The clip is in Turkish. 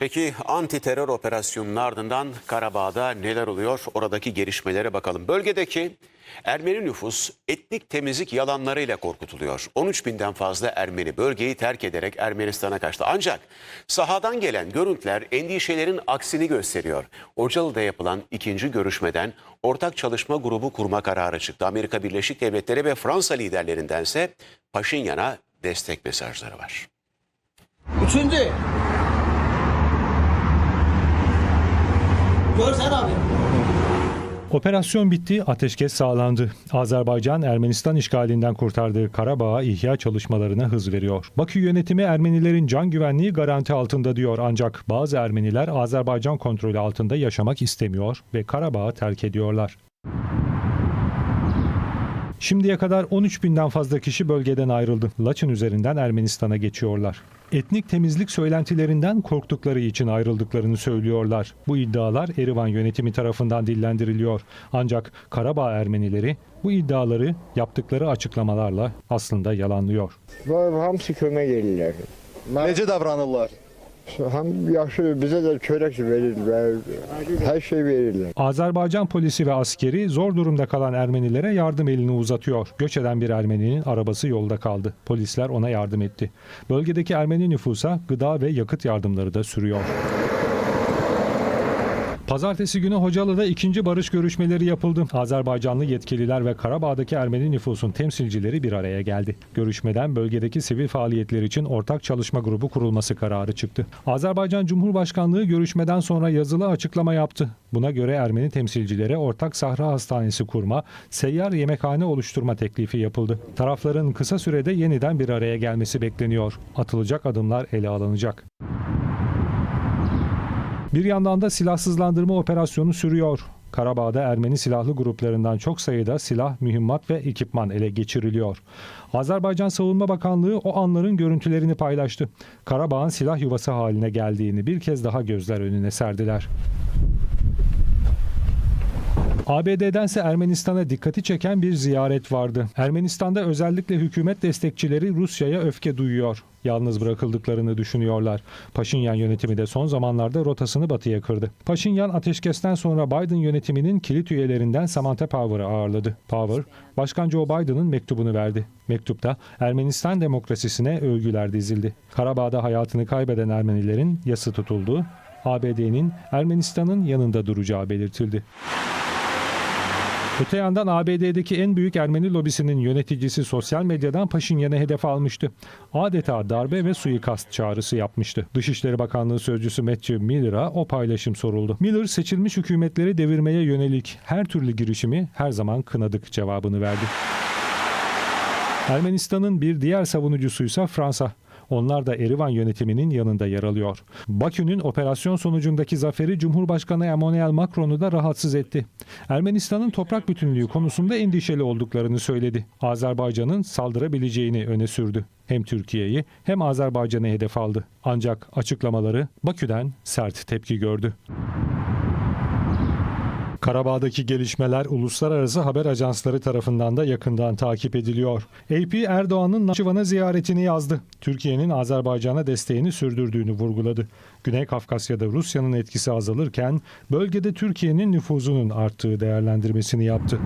Peki anti terör operasyonunun ardından Karabağ'da neler oluyor? Oradaki gelişmelere bakalım. Bölgedeki Ermeni nüfus etnik temizlik yalanlarıyla korkutuluyor. 13 binden fazla Ermeni bölgeyi terk ederek Ermenistan'a kaçtı. Ancak sahadan gelen görüntüler endişelerin aksini gösteriyor. Ocalı'da yapılan ikinci görüşmeden ortak çalışma grubu kurma kararı çıktı. Amerika Birleşik Devletleri ve Fransa liderlerindense Paşinyan'a destek mesajları var. Üçüncü. Görsen abi. Operasyon bitti, ateşkes sağlandı. Azerbaycan Ermenistan işgalinden kurtardığı Karabağ'a ihya çalışmalarına hız veriyor. Bakü yönetimi Ermenilerin can güvenliği garanti altında diyor ancak bazı Ermeniler Azerbaycan kontrolü altında yaşamak istemiyor ve Karabağ'ı terk ediyorlar. Şimdiye kadar 13 binden fazla kişi bölgeden ayrıldı. Laçın üzerinden Ermenistan'a geçiyorlar. Etnik temizlik söylentilerinden korktukları için ayrıldıklarını söylüyorlar. Bu iddialar Erivan yönetimi tarafından dillendiriliyor. Ancak Karabağ Ermenileri bu iddiaları yaptıkları açıklamalarla aslında yalanlıyor. Kömək edirlər. Mən Necə davranırlar? Həm yaxşı bizə də çörək verir və hər şey verirlər. Azerbaycan polisi ve askeri zor durumda kalan Ermenilere yardım elini uzatıyor. Göç eden bir Ermeninin arabası yolda kaldı. Polisler ona yardım etti. Bölgedeki Ermeni nüfusa gıda ve yakıt yardımları da sürüyor. Pazartesi günü Hocalı'da ikinci barış görüşmeleri yapıldı. Azerbaycanlı yetkililer ve Karabağ'daki Ermeni nüfusun temsilcileri bir araya geldi. Görüşmeden bölgedeki sivil faaliyetler için ortak çalışma grubu kurulması kararı çıktı. Azerbaycan Cumhurbaşkanlığı görüşmeden sonra yazılı açıklama yaptı. Buna göre Ermeni temsilcilere ortak Sahra Hastanesi kurma, seyyar yemekhane oluşturma teklifi yapıldı. Tarafların kısa sürede yeniden bir araya gelmesi bekleniyor. Atılacak adımlar ele alınacak. Bir yandan da silahsızlandırma operasyonu sürüyor. Karabağ'da Ermeni silahlı gruplarından çok sayıda silah, mühimmat ve ekipman ele geçiriliyor. Azerbaycan Savunma Bakanlığı o anların görüntülerini paylaştı. Karabağ'ın silah yuvası haline geldiğini bir kez daha gözler önüne serdiler. ABD'dense Ermenistan'a dikkati çeken bir ziyaret vardı. Ermenistan'da özellikle hükümet destekçileri Rusya'ya öfke duyuyor. Yalnız bırakıldıklarını düşünüyorlar. Paşinyan yönetimi de son zamanlarda rotasını batıya kırdı. Paşinyan ateşkesten sonra Biden yönetiminin kilit üyelerinden Samantha Power'ı ağırladı. Power, Başkan Joe Biden'ın mektubunu verdi. Mektupta Ermenistan demokrasisine övgüler dizildi. Karabağ'da hayatını kaybeden Ermenilerin yası tutuldu. ABD'nin Ermenistan'ın yanında duracağı belirtildi. Öte yandan ABD'deki en büyük Ermeni lobisinin yöneticisi sosyal medyadan Paşinyan'ı hedef almıştı. Adeta darbe ve suikast çağrısı yapmıştı. Dışişleri Bakanlığı Sözcüsü Matthew Miller'a o paylaşım soruldu. Miller seçilmiş hükümetleri devirmeye yönelik her türlü girişimi her zaman kınadık cevabını verdi. Ermenistan'ın bir diğer savunucusuysa Fransa. Onlar da Erivan yönetiminin yanında yer alıyor. Bakü'nün operasyon sonucundaki zaferi Cumhurbaşkanı Emmanuel Macron'u da rahatsız etti. Ermenistan'ın toprak bütünlüğü konusunda endişeli olduklarını söyledi. Azerbaycan'ın saldırabileceğini öne sürdü. Hem Türkiye'yi hem Azerbaycan'ı hedef aldı. Ancak açıklamaları Bakü'den sert tepki gördü. Karabağ'daki gelişmeler uluslararası haber ajansları tarafından da yakından takip ediliyor. AP Erdoğan'ın Nahçıvan'a ziyaretini yazdı. Türkiye'nin Azerbaycan'a desteğini sürdürdüğünü vurguladı. Güney Kafkasya'da Rusya'nın etkisi azalırken bölgede Türkiye'nin nüfuzunun arttığı değerlendirmesini yaptı.